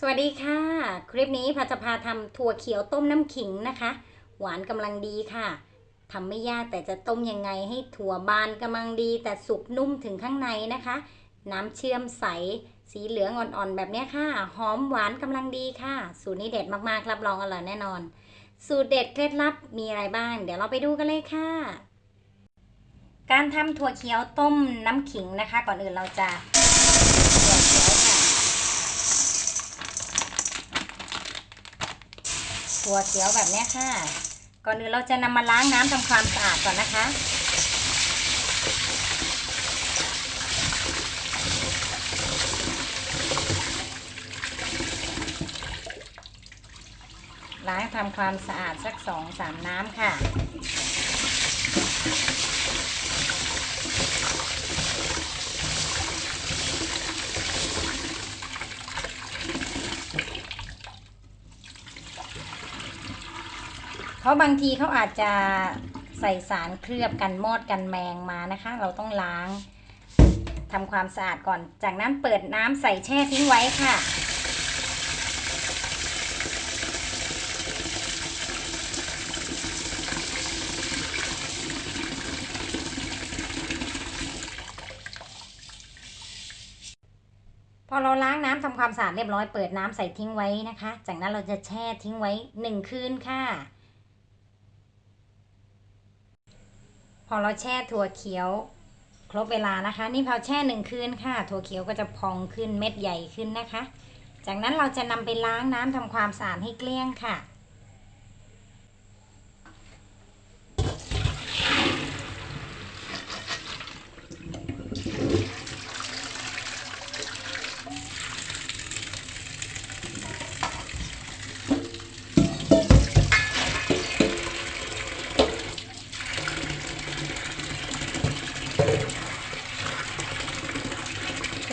สวัสดีค่ะ คลิปนี้พาจะพาทำถั่วเขียวต้มน้ำขิงนะคะ หวานกำลังดีค่ะทำไม่ยากแต่จะต้มยังไงให้ถั่วบานกำลังดี แต่สุกนุ่มถึงข้างในนะคะ น้ำเชื่อมใส สีเหลืองอ่อนๆแบบนี้ค่ะ หอมหวานกำลังดีค่ะ สูตรนี้เด็ดมากๆรับรองอร่อยแน่นอน สูตรเด็ดเคล็ดลับมีอะไรบ้าง เดี๋ยวเราไปดูกันเลยค่ะ การทำถั่วเขียวต้มน้ำขิงนะคะ ก่อนอื่นเราจะถั่วเขียวค่ะ ถั่วเขียวแบบนี้ค่ะ ก่อนอื่นเราจะนำมาล้างน้ำทำความสะอาดก่อนนะคะล้างทำความสะอาดสักสองสามน้ำค่ะ ราะบางทีเขาอาจจะใส่สารเคลือบกันมอดกันแมงมานะคะ เราต้องล้างทำความสะอาดก่อน จากนั้นเปิดน้ำใส่แช่ทิ้งไว้ค่ะ พอเราล้างน้ำทำความสะอาดเรียบร้อยเปิดน้ำใส่ทิ้งไว้นะคะ จากนั้นเราจะแช่ทิ้งไว้หนึ่งคืนค่ะ พอเราแช่ถั่วเขียว ครบเวลานะคะ นี่พอแช่หนึ่งคืนค่ะ ถั่วเขียวก็จะพองขึ้นเม็ดใหญ่ขึ้นนะคะ จากนั้นเราจะนำไปล้างน้ำทำความสะอาดให้เกลี้ยงค่ะ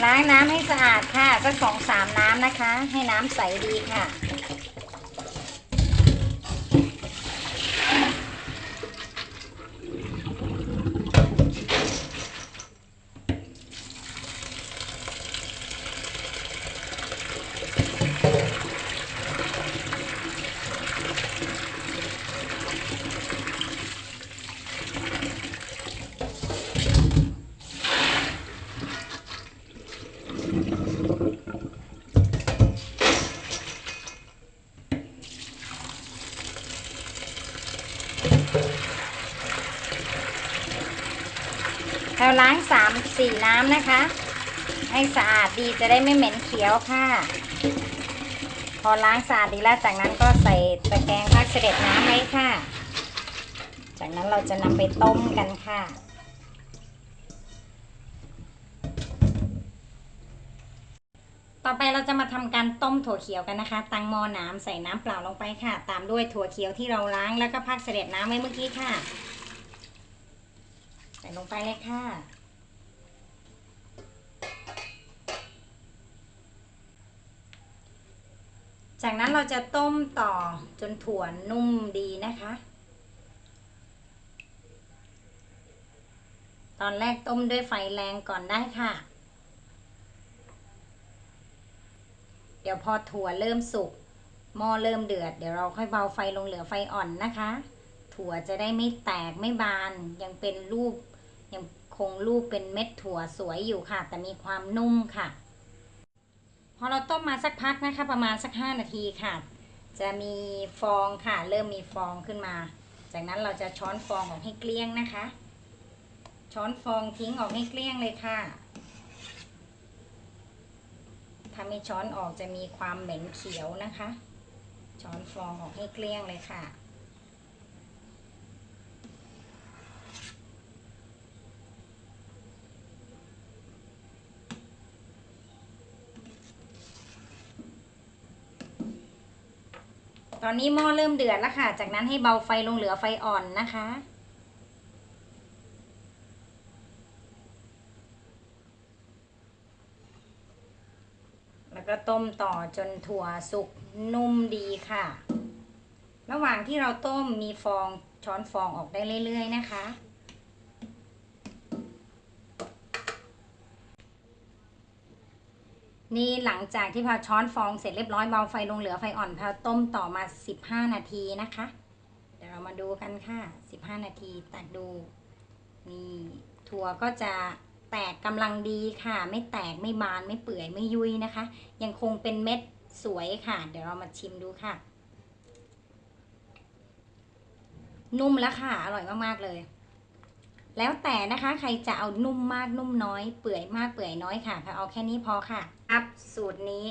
ล้างน้ำให้สะอาดค่ะ สองสามน้ำนะคะ ให้น้ำใสดีค่ะ เราล้างสามสี่น้ำนะคะ ให้สะอาดดีจะได้ไม่เหม็นเขียวค่ะ พอล้างสะอาดดีแล้วจากนั้นก็ใส่ตะแกรงพักเสด็จน้ำไว้ค่ะ จากนั้นเราจะนำไปต้มกันค่ะต่อไปเราจะมาทำการต้มถั่วเขียวกันนะคะ ตั้งหม้อน้ำใส่น้ำเปล่าลงไปค่ะ ตามด้วยถั่วเขียวที่เราล้างแล้วก็พักเสด็จน้ำไว้เมื่อกี้ค่ะ ลงไปเลยค่ะ จากนั้นเราจะต้มต่อจนถั่วนุ่มดีนะคะ ตอนแรกต้มด้วยไฟแรงก่อนได้ค่ะ เดี๋ยวพอถั่วเริ่มสุกหม้อเริ่มเดือด เดี๋ยวเราค่อยเบาไฟลงเหลือไฟอ่อนนะคะ ถั่วจะได้ไม่แตกไม่บานยังเป็นรูป ยังคงรูปเป็นเม็ดถั่วสวยอยู่ค่ะ แต่มีความนุ่มค่ะ พอเราต้มมาสักพักนะคะ ประมาณสัก 5 นาทีค่ะ จะมีฟองค่ะ เริ่มมีฟองขึ้นมา จากนั้นเราจะช้อนฟองออกให้เกลี้ยงนะคะ ช้อนฟองทิ้งออกให้เกลี้ยงเลยค่ะถ้าไม่ช้อนออกจะมีความเหม็นเขียวนะคะ ช้อนฟองออกให้เกลี้ยงเลยค่ะ ตอนนี้หม้อเริ่มเดือดแล้วค่ะ จากนั้นให้เบาไฟลงเหลือไฟอ่อนนะคะ แล้วก็ต้มต่อจนถั่วสุกนุ่มดีค่ะ ระหว่างที่เราต้มมีฟองช้อนฟองออกได้เรื่อยๆนะคะ นี่หลังจากที่พาช้อนฟองเสร็จเรียบร้อยเบาไฟลงเหลือไฟอ่อนพาต้มต่อมา 15 นาทีนะคะ เดี๋ยวเรามาดูกันค่ะ 15 นาทีตักดูนี่ถั่วก็จะแตกกำลังดีค่ะ ไม่แตกไม่บานไม่เปื่อยไม่ยุยนะคะ ยังคงเป็นเม็ดสวยค่ะ เดี๋ยวเรามาชิมดูค่ะ นุ่มแล้วค่ะ อร่อยมาก ๆ เลย แล้วแต่นะคะใครจะเอานุ่มมากนุ่มน้อยเปื่อยมากเปื่อยน้อยค่ะค่ะเอาแค่นี้พอค่ะอัพสูตรนี้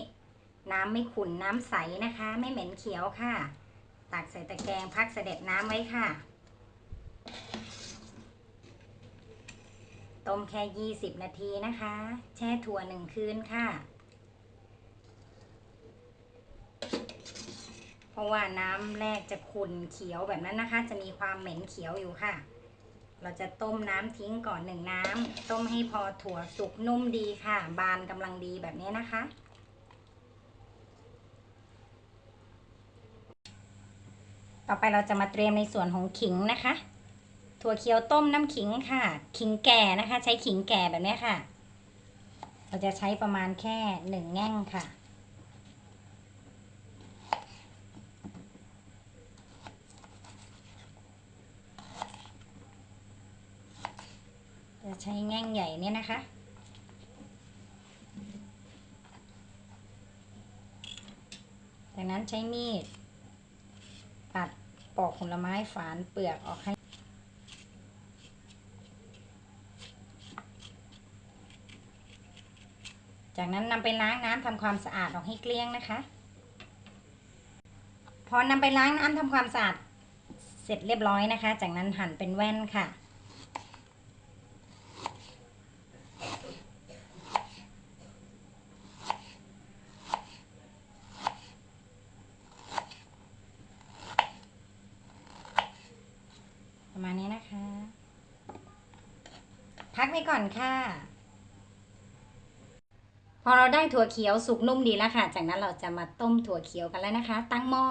น้ำไม่ขุ่นน้ำใสนะคะ ไม่เหม็นเขียวค่ะ ตักใส่ตะแกรงพักเสด็จน้ำไว้ค่ะ ต้มแค่ 20 นาทีนะคะ แช่ถั่วหนึ่งคืนค่ะ เพราะว่าน้ำแรกจะขุ่นเขียวแบบนั้นนะคะ จะมีความเหม็นเขียวอยู่ค่ะ เราจะต้มน้ำทิ้งก่อนหนึ่งน้ำต้มให้พอถั่วสุกนุ่มดีค่ะ บานกำลังดีแบบนี้นะคะ ต่อไปเราจะมาเตรียมในส่วนของขิงนะคะ ถั่วเขียวต้มน้ำขิงค่ะ ขิงแก่นะคะ ใช้ขิงแก่แบบนี้ค่ะ เราจะใช้ประมาณแค่หนึ่งแง่งค่ะ จะใช้แง่งใหญ่เนี่ยนะคะ จากนั้นใช้มีดตัดปอกผลไม้ฝานเปลือกออกให้จากนั้นนำไปล้างน้ำทำความสะอาดออกให้เกลี้ยงนะคะ พอนำไปล้างน้ำทำความสะอาดเสร็จเรียบร้อยนะคะ จากนั้นหั่นเป็นแว่นค่ะ ประมาณนี้นะคะ พักไว้ก่อนค่ะ พอเราได้ถั่วเขียวสุกนุ่มดีแล้วค่ะ จากนั้นเราจะมาต้มถั่วเขียวกันแล้วนะคะ ตั้งหม้อ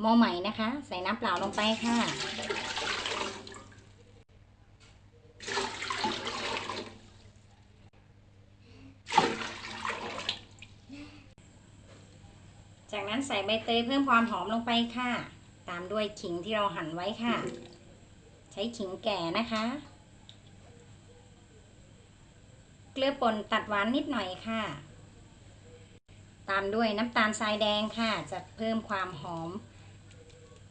หม้อใหม่นะคะ ใส่น้ำเปล่าลงไปค่ะจากนั้นใส่ใบเตยเพิ่มความหอมลงไปค่ะ ตามด้วยขิงที่เราหั่นไว้ค่ะ ใช้ขิงแก่นะคะ เกลือป่นตัดหวานนิดหน่อยค่ะ ตามด้วยน้ำตาลทรายแดงค่ะ จะเพิ่มความหอม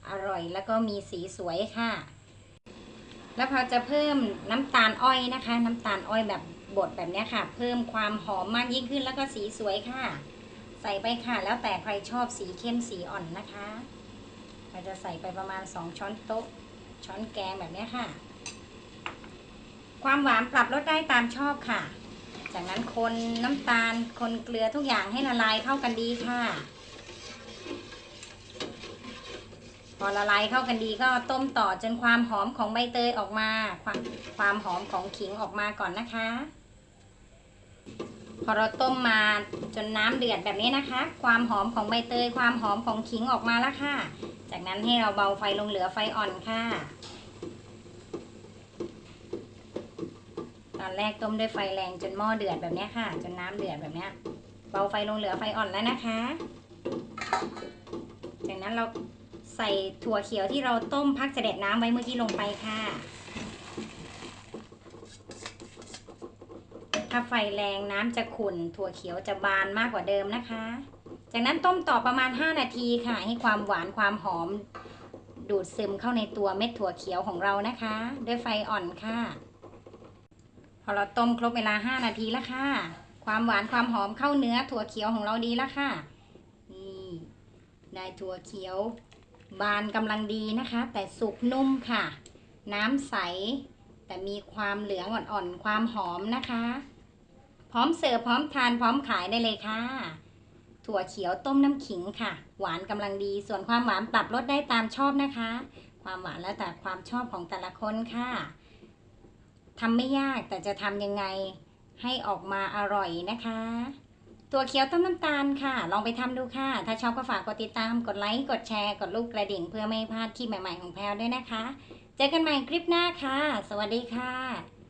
อร่อยแล้วก็มีสีสวยค่ะ แล้วพอจะเพิ่มน้ำตาลอ้อยนะคะ น้ำตาลอ้อยแบบบดแบบนี้ค่ะ เพิ่มความหอมมากยิ่งขึ้นแล้วก็สีสวยค่ะ ใส่ไปค่ะ แล้วแต่ใครชอบสีเข้มสีอ่อนนะคะเราจะใส่ไปประมาณ 2 ช้อนโต๊ะ ช้อนแกงแบบนี้ค่ะ ความหวานปรับลดได้ตามชอบค่ะ จากนั้นคนน้ำตาลคนเกลือทุกอย่างให้ละลายเข้ากันดีค่ะ พอละลายเข้ากันดีก็ต้มต่อจนความหอมของใบเตยออกมาความความหอมของขิงออกมาก่อนนะคะ พอเราต้มมาจนน้ำเดือดแบบนี้นะคะ ความหอมของใบเตยความหอมของขิงออกมาแล้วค่ะ จากนั้นให้เราเบาไฟลงเหลือไฟอ่อนค่ะ ตอนแรกต้มด้วยไฟแรงจนหม้อเดือดแบบนี้ค่ะ จนน้ำเดือดแบบนี้เบาไฟลงเหลือไฟอ่อนแล้วนะคะ จากนั้นเราใส่ถั่วเขียวที่เราต้มพักเสด็จน้ำไว้เมื่อกี้ลงไปค่ะ ถ้าไฟแรงน้ำจะขุ่นถั่วเขียวจะบานมากกว่าเดิมนะคะ จากนั้นต้มต่อประมาณ 5 นาทีค่ะ ให้ความหวานความหอม ดูดซึมเข้าในตัวเม็ดถั่วเขียวของเรานะคะ ด้วยไฟอ่อนค่ะ พอเราต้มครบเวลา 5 นาทีแล้วค่ะ ความหวานความหอมเข้าเนื้อถั่วเขียวของเราดีแล้วค่ะ นี่ได้ถั่วเขียว บานกำลังดีนะคะ แต่สุกนุ่มค่ะ น้ำใส แต่มีความเหลืองอ่อนๆ ความหอมนะคะ พร้อมเสิร์ฟพร้อมทานพร้อมขายได้เลยค่ะ ถั่วเขียวต้มน้ำขิงค่ะ หวานกำลังดี ส่วนความหวานปรับลดได้ตามชอบนะคะ ความหวานแล้วแต่ความชอบของแต่ละคนค่ะทำไม่ยากแต่จะทำยังไงให้ออกมาอร่อยนะคะ ตัวเขียวต้มน้ำตาลค่ะ ลองไปทำดูค่ะ ถ้าชอบก็ฝากกดติดตาม กดไลค์ กดแชร์ กดลูกกระดิ่งเพื่อไม่พลาดคลิปใหม่ๆของแพลวด้วยนะคะ เจอกันใหม่คลิปหน้าค่ะ สวัสดีค่ะ